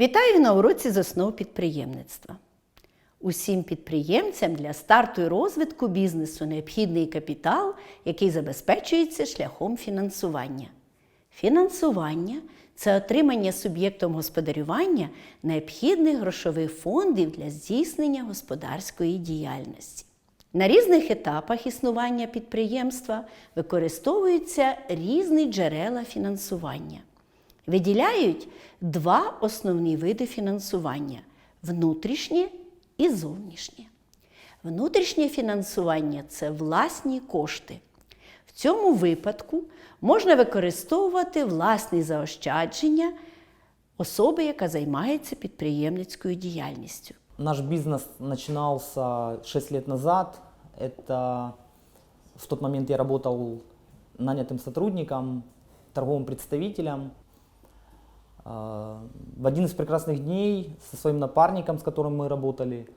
Вітаю на уроці з основ підприємництва. Усім підприємцям для старту і розвитку бізнесу необхідний капітал, який забезпечується шляхом фінансування. Фінансування це отримання суб'єктом господарювання необхідних грошових фондів для здійснення господарської діяльності. На різних етапах існування підприємства використовуються різні джерела фінансування. Виділяють два основні види фінансування внутрішнє і зовнішнє. Внутрішнє фінансування це власні кошти. В цьому випадку можна використовувати власні заощадження особи, яка займається підприємницькою діяльністю. Наш бизнес начинался 6 лет назад. Это в тот момент я работал нанятым сотрудником, торговым представителем. А, В один из прекрасных дней со своим напарником, с которым мы работали,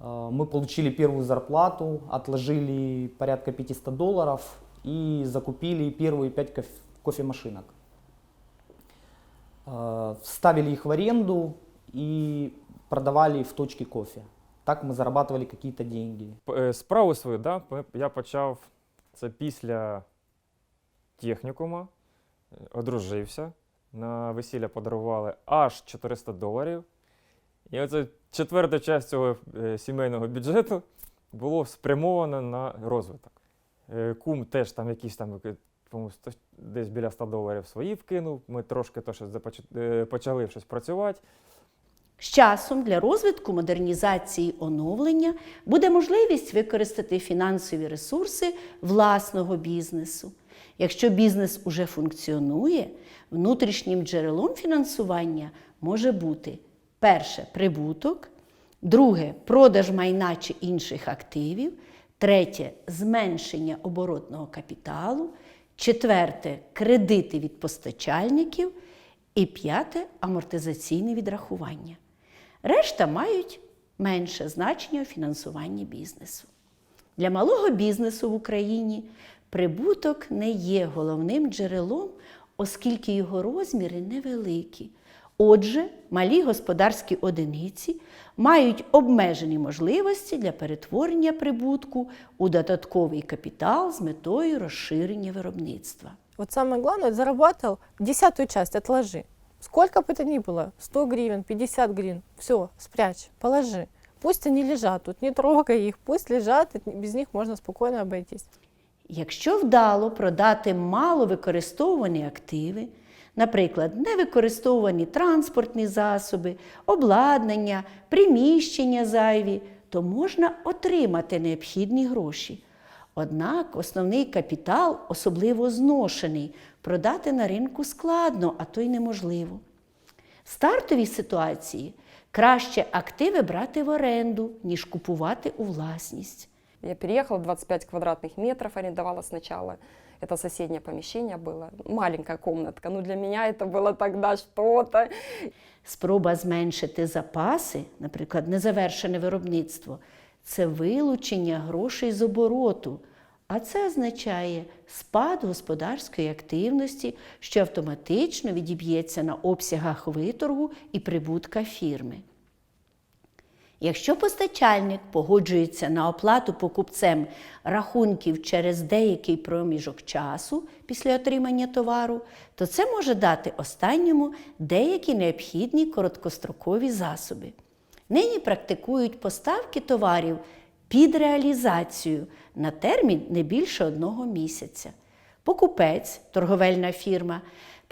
а, мы получили первую зарплату, отложили порядка 500 долларов и закупили первые 5 коф- кофемашинок. А, Вставили их в аренду и продавали в точке кофе. Так мы зарабатывали какие-то деньги. П- е, Справу свою, да, п- я почав це після технікума, е, одружився. На весілля подарували аж 400 доларів. І оце четверта частина цього е, сімейного бюджету було спрямовано на розвиток. Е, Кум теж там якісь там е, десь біля 100 доларів свої вкинув. Ми трошки то щось почали щось працювати. З часом для розвитку модернізації оновлення буде можливість використати фінансові ресурси власного бізнесу. Якщо бізнес уже функціонує, внутрішнім джерелом фінансування може бути перше прибуток, друге продаж майна чи інших активів, третє зменшення оборотного капіталу, четверте кредити від постачальників і п'яте амортизаційне відрахування. Решта мають менше значення у фінансуванні бізнесу. Для малого бізнесу в Україні прибуток не є головним джерелом, оскільки його розміри невеликі. Отже, малі господарські одиниці мають обмежені можливості для перетворення прибутку у додатковий капітал з метою розширення виробництва. Вот самое главное, зарабатывал десятую часть отложи. Сколько бы это ни было, 100 гривен, 50 гривен, все, спрячь, положи. Пусть они лежат, тут не трогай их, пусть лежат, и без них можно спокойно обойтись. Якщо вдало продати маловикористовані активи, наприклад, невикористовані транспортні засоби, обладнання, приміщення зайві, то можна отримати необхідні гроші. Однак основний капітал, особливо зношений, продати на ринку складно, а то й неможливо. В стартовій ситуації краще активи брати в оренду, ніж купувати у власність. Я переехала, 25 квадратных метров арендовала сначала. Это соседнее помещение было, маленькая комнатка. Но для меня это было тогда что-то. Спроба зменшити запаси, наприклад, незавершене виробництво, це вилучення грошей з обороту. А це означає спад господарської активності, що автоматично відіб'ється на обсягах виторгу і прибутка фірми. Якщо постачальник погоджується на оплату покупцем рахунків через деякий проміжок часу після отримання товару, то це може дати останньому деякі необхідні короткострокові засоби. Нині практикують поставки товарів під реалізацію на термін не більше одного місяця. Покупець, торговельна фірма,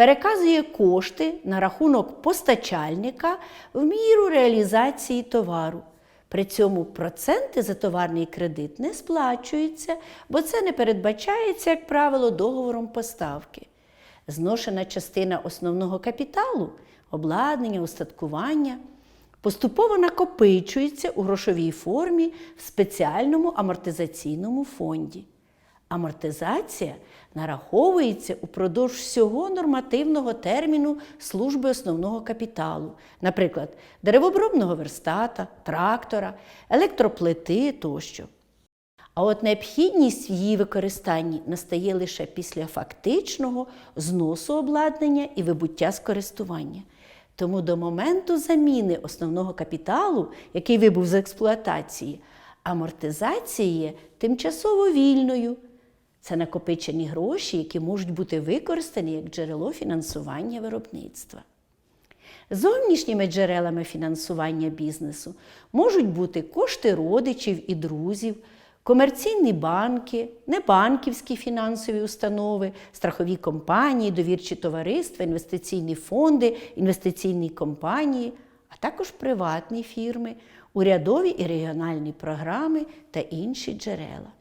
переказує кошти на рахунок постачальника в міру реалізації товару. При цьому проценти за товарний кредит не сплачуються, бо це не передбачається, як правило, договором поставки. Зношена частина основного капіталу, обладнання, устаткування поступово накопичується у грошовій формі в спеціальному амортизаційному фонді. Амортизація нараховується упродовж всього нормативного терміну служби основного капіталу, наприклад, деревообробного верстата, трактора, електроплити тощо. А от необхідність в її використанні настає лише після фактичного зносу обладнання і вибуття з користування. Тому до моменту заміни основного капіталу, який вибув з експлуатації, амортизація є тимчасово вільною. Це накопичені гроші, які можуть бути використані як джерело фінансування виробництва. Зовнішніми джерелами фінансування бізнесу можуть бути кошти родичів і друзів, комерційні банки, небанківські фінансові установи, страхові компанії, довірчі товариства, інвестиційні фонди, інвестиційні компанії, а також приватні фірми, урядові і регіональні програми та інші джерела.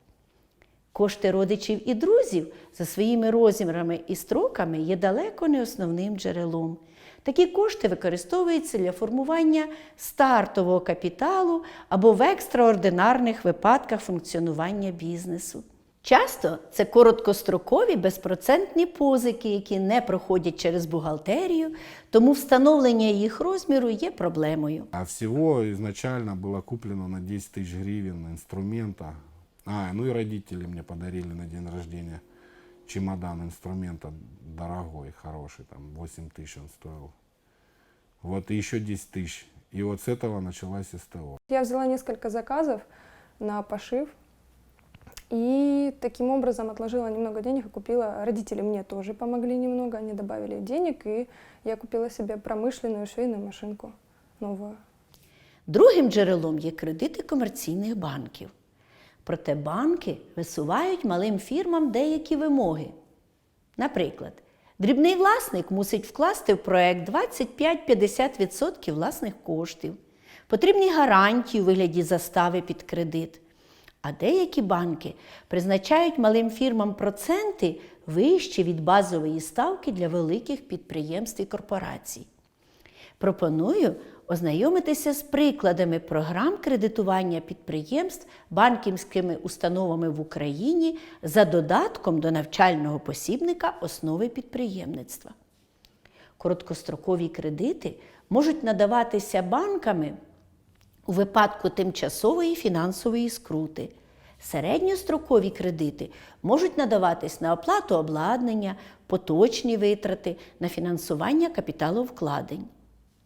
Кошти родичів і друзів за своїми розмірами і строками є далеко не основним джерелом. Такі кошти використовуються для формування стартового капіталу або в екстраординарних випадках функціонування бізнесу. Часто це короткострокові безпроцентні позики, які не проходять через бухгалтерію, тому встановлення їх розміру є проблемою. А всего изначально было куплено на 10 тысяч гривен инструмента. А, ну и родители мне подарили на день рождения чемодан инструмента дорогой, хороший, там 8 тысяч он стоил. Вот и еще 10 тысяч. И вот с этого началась СТО. Я взяла несколько заказов на пошив и таким образом отложила немного денег и купила. Родители мне тоже помогли немного, они добавили денег, и я купила себе промышленную швейную машинку новую. Другим джерелом є кредити комерційних банків. Проте банки висувають малим фірмам деякі вимоги. Наприклад, дрібний власник мусить вкласти в проект 25-50% власних коштів, потрібні гарантії у вигляді застави під кредит. А деякі банки призначають малим фірмам проценти вищі від базової ставки для великих підприємств і корпорацій. Пропоную ознайомитися з прикладами програм кредитування підприємств банківськими установами в Україні за додатком до навчального посібника основи підприємництва. Короткострокові кредити можуть надаватися банками у випадку тимчасової фінансової скрути. Середньострокові кредити можуть надаватись на оплату обладнання, поточні витрати, на фінансування капіталовкладень.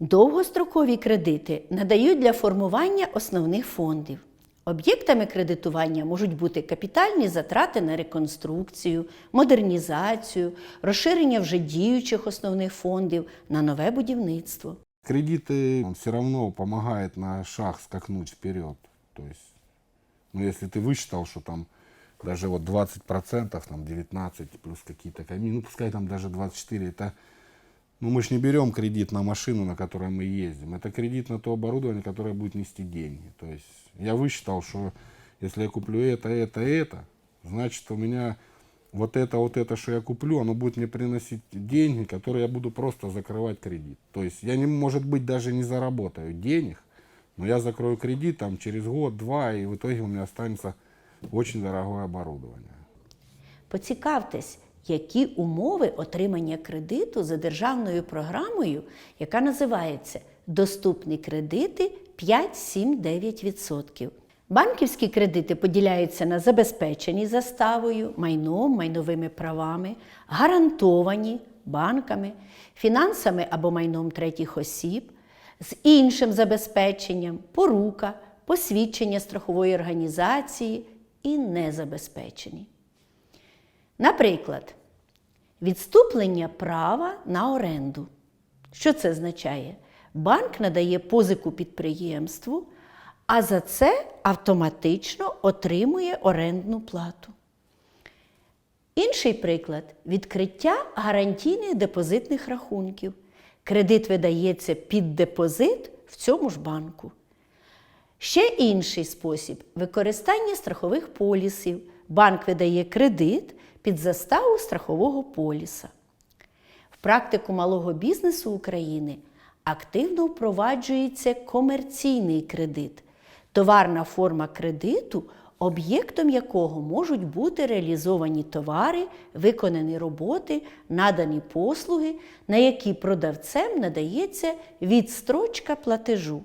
Довгострокові кредити надають для формування основних фондів. Об'єктами кредитування можуть бути капітальні затрати на реконструкцію, модернізацію, розширення вже діючих основних фондів на нове будівництво. Кредиты, он все равно помогает на шаг скакнуть вперед. То есть, ну если ты высчитал, что там даже вот 20%, там 19 плюс какие-то комиссии, ну пускай там даже 24, это, ну мы же не берем кредит на машину, на которой мы ездим, это кредит на то оборудование, которое будет нести деньги. То есть я высчитал, что если я куплю это, это, это, значит у меня вот это, вот это, что я куплю, оно будет мне приносить деньги, которые я буду просто закрывать кредит. То есть я, не, может быть, даже не заработаю денег, но я закрою кредит там через год-два, и в итоге у меня останется очень дорогое оборудование. Поцікавтесь, які умови отримання кредиту за державною програмою, яка називається Доступні кредити 5-7-9%. Банківські кредити поділяються на забезпечені заставою, майном, майновими правами, гарантовані банками, фінансами або майном третіх осіб, з іншим забезпеченням, порука, посвідчення страхової організації і незабезпечені. Наприклад, відступлення права на оренду. Що це означає? Банк надає позику підприємству, а за це автоматично отримує орендну плату. Інший приклад відкриття гарантійних депозитних рахунків. Кредит видається під депозит в цьому ж банку. Ще інший спосіб використання страхових полісів. Банк видає кредит під заставу страхового поліса. В практику малого бізнесу України активно впроваджується комерційний кредит, товарна форма кредиту, об'єктом якого можуть бути реалізовані товари, виконані роботи, надані послуги, на які продавцем надається відстрочка платежу.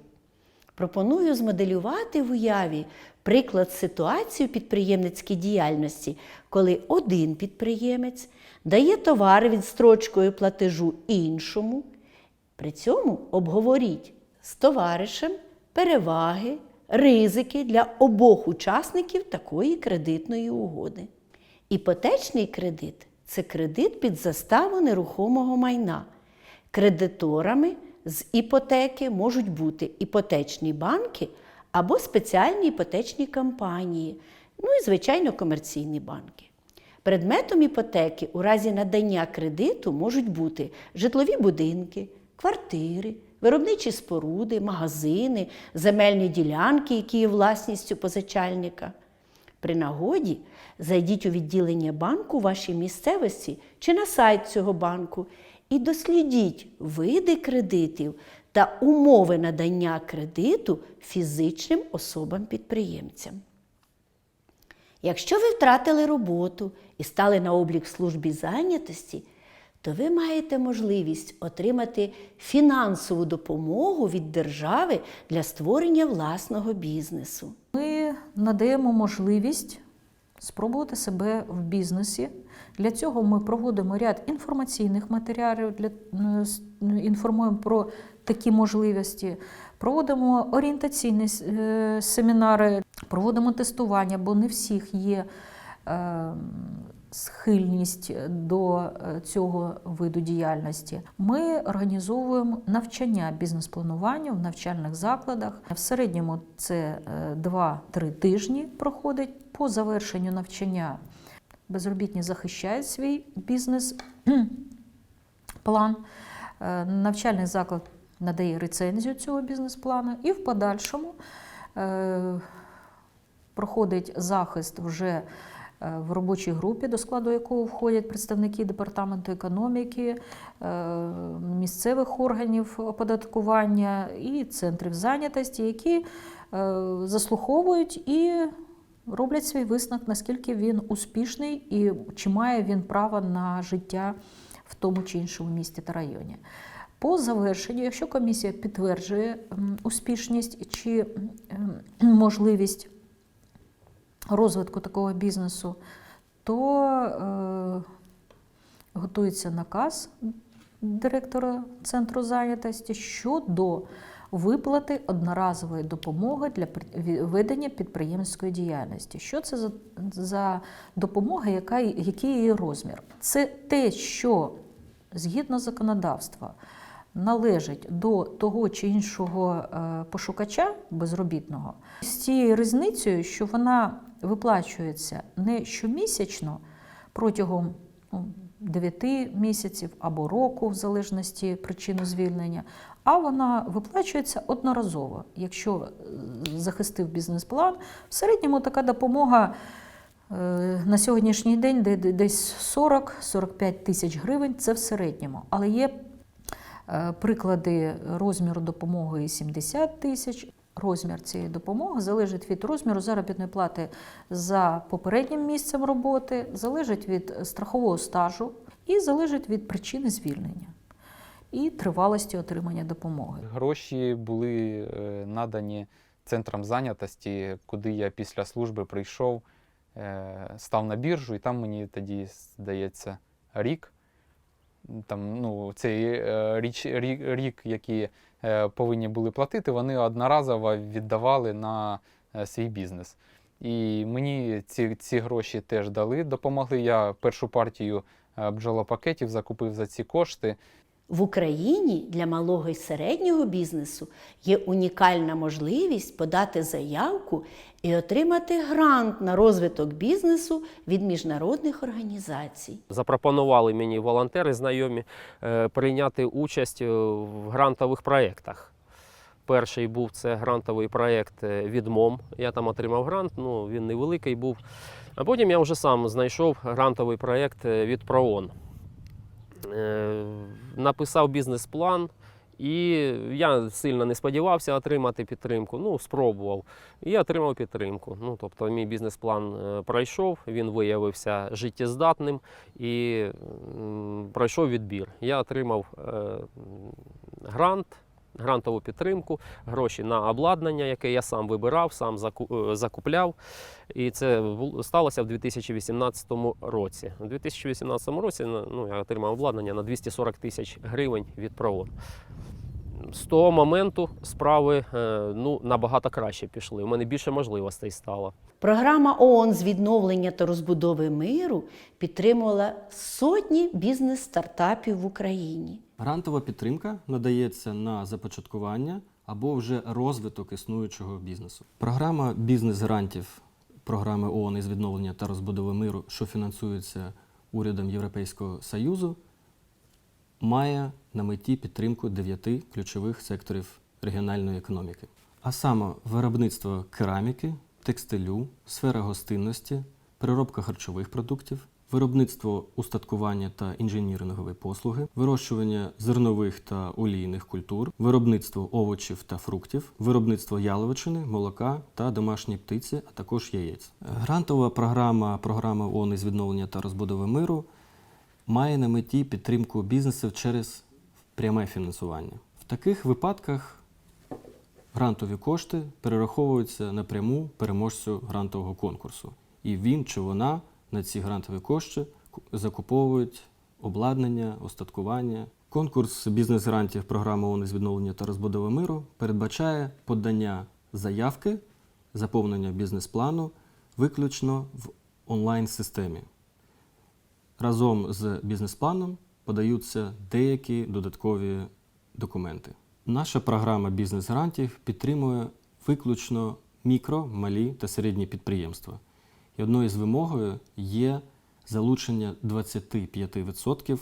Пропоную змоделювати в уяві приклад ситуації у підприємницькій діяльності, коли один підприємець дає товари відстрочкою платежу іншому, При цьому обговоріть з товаришем переваги, ризики для обох учасників такої кредитної угоди. Іпотечний кредит це кредит під заставу нерухомого майна. Кредиторами з іпотеки можуть бути іпотечні банки або спеціальні іпотечні компанії, ну і, звичайно, комерційні банки. Предметом іпотеки у разі надання кредиту можуть бути житлові будинки, квартири, виробничі споруди, магазини, земельні ділянки, які є власністю позичальника. При нагоді зайдіть у відділення банку вашій місцевості чи на сайт цього банку і дослідіть види кредитів та умови надання кредиту фізичним особам-підприємцям. Якщо ви втратили роботу і стали на облік службі зайнятості, то ви маєте можливість отримати фінансову допомогу від держави для створення власного бізнесу. Ми надаємо можливість спробувати себе в бізнесі. Для цього ми проводимо ряд інформаційних матеріалів, для, інформуємо про такі можливості, проводимо орієнтаційні е, семінари, проводимо тестування, бо не всіх є е, схильність до е, цього виду діяльності. Ми організовуємо навчання бізнес-плануванню в навчальних закладах. В середньому це е, 2-3 тижні проходить. По завершенню навчання безробітні захищають свій бізнес-план. Е, Навчальний заклад надає рецензію цього бізнес-плану і в подальшому е, проходить захист вже е, в робочій групі, до складу якого входять представники департаменту економіки, місцевих органів оподаткування і центрів зайнятості, які заслуховують і роблять свій висновок, наскільки він успішний і чи має він право на життя в тому чи іншому місті та районі. По завершенню, якщо комісія підтверджує успішність чи можливість розвитку такого бізнесу, то е, готується наказ директора центру зайнятості щодо виплати одноразової допомоги для ведення підприємницької діяльності. Що це за, за допомога, яка, який її розмір? Це те, що згідно законодавства належить до того чи іншого е, пошукача безробітного, з цією різницею, що вона виплачується не щомісячно протягом ну, 9 місяців або року, в залежності причини звільнення, а вона виплачується одноразово. Якщо е, захистив бізнес-план, в середньому така допомога е, на сьогоднішній день де- де- десь 40-45 тисяч гривень це в середньому. Але є е, приклади розміру допомоги 70 тисяч. Розмір цієї допомоги залежить від розміру заробітної плати за попереднім місцем роботи, залежить від страхового стажу і залежить від причини звільнення і тривалості отримання допомоги. Гроші були е, надані центрам зайнятості, куди я після служби прийшов, е, став на біржу, і там мені тоді, здається, рік. Там, ну, цей е, річ, рік, рік, який повинні були платити, вони одноразово віддавали на е, свій бізнес. І мені ці, ці гроші теж дали, допомогли. Я першу партію е, бджолопакетів закупив за ці кошти. В Україні для малого і середнього бізнесу є унікальна можливість подати заявку і отримати грант на розвиток бізнесу від міжнародних організацій. запропонували мені волонтери знайомі е, прийняти участь е, в грантових проєктах. Перший був це грантовий проєкт е, від МОМ. Я там отримав грант, ну він невеликий був. А потім я вже сам знайшов грантовий проєкт від ПРООН. Е, Написав бізнес-план, і я сильно не сподівався отримати підтримку. Ну, спробував. І отримав підтримку. Ну, тобто, мій бізнес-план е, пройшов, він виявився життєздатним і пройшов відбір. Я отримав е, грант грантову підтримку, гроші на обладнання, яке я сам вибирав, сам е, закупляв. І це сталося в 2018 році. У 2018 році ну, я отримав обладнання на 240 тисяч гривень від ПРООН. З того моменту справи е, ну, набагато краще пішли. У мене більше можливостей стало. Програма ООН з відновлення та розбудови миру підтримувала сотні бізнес-стартапів в Україні. Грантова підтримка надається на започаткування або вже розвиток існуючого бізнесу. Програма бізнес-грантів програми ООН із відновлення та розбудови миру, що фінансується урядом Європейського Союзу, має на меті підтримку дев'яти ключових секторів регіональної економіки. А саме виробництво кераміки, текстилю, сфера гостинності, переробка харчових продуктів, виробництво устаткування та інженірингової послуги, вирощування зернових та олійних культур, виробництво овочів та фруктів, виробництво яловичини, молока та домашньої птиці, а також яєць. Грантова програма програми ООН із відновлення та розбудови миру має на меті підтримку бізнесів через пряме фінансування. В таких випадках грантові кошти перераховуються напряму переможцю грантового конкурсу. І він чи вона на ці грантові кошти закуповують обладнання, остаткування. Конкурс бізнес-грантів програми ООН з відновлення та розбудови миру передбачає подання заявки, заповнення бізнес-плану виключно в онлайн-системі. Разом з бізнес-планом подаються деякі додаткові документи. Наша програма бізнес-грантів підтримує виключно мікро, малі та середні підприємства. І одною з вимогою є залучення 25%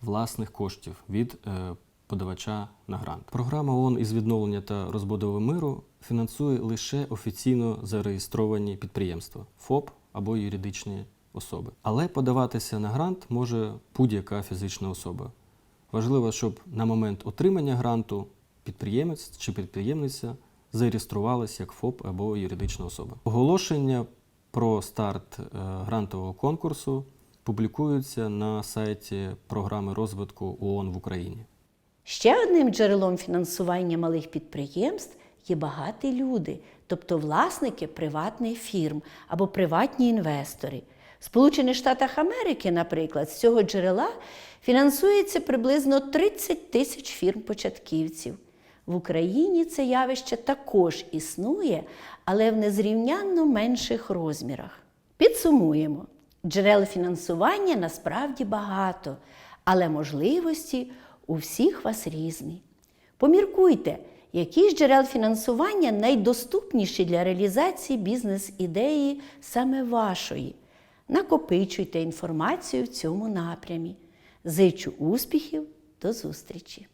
власних коштів від е, подавача на грант. Програма ООН із відновлення та розбудови миру фінансує лише офіційно зареєстровані підприємства ФОП або юридичні особи. Але подаватися на грант може будь-яка фізична особа. Важливо, щоб на момент отримання гранту підприємець чи підприємниця зареєструвалися як ФОП або юридична особа. Оголошення про старт е, грантового конкурсу публікуються на сайті програми розвитку ООН в Україні. Ще одним джерелом фінансування малих підприємств є багаті люди, тобто власники приватних фірм або приватні інвестори. Сполучених Штатах Америки, наприклад, з цього джерела фінансується приблизно 30 тисяч фірм-початківців. В Україні це явище також існує, але в незрівнянно менших розмірах. Підсумуємо: джерел фінансування насправді багато, але можливості у всіх вас різні. Поміркуйте, які ж джерел фінансування найдоступніші для реалізації бізнес-ідеї саме вашої. Накопичуйте інформацію в цьому напрямі. Зичу успіхів, до зустрічі!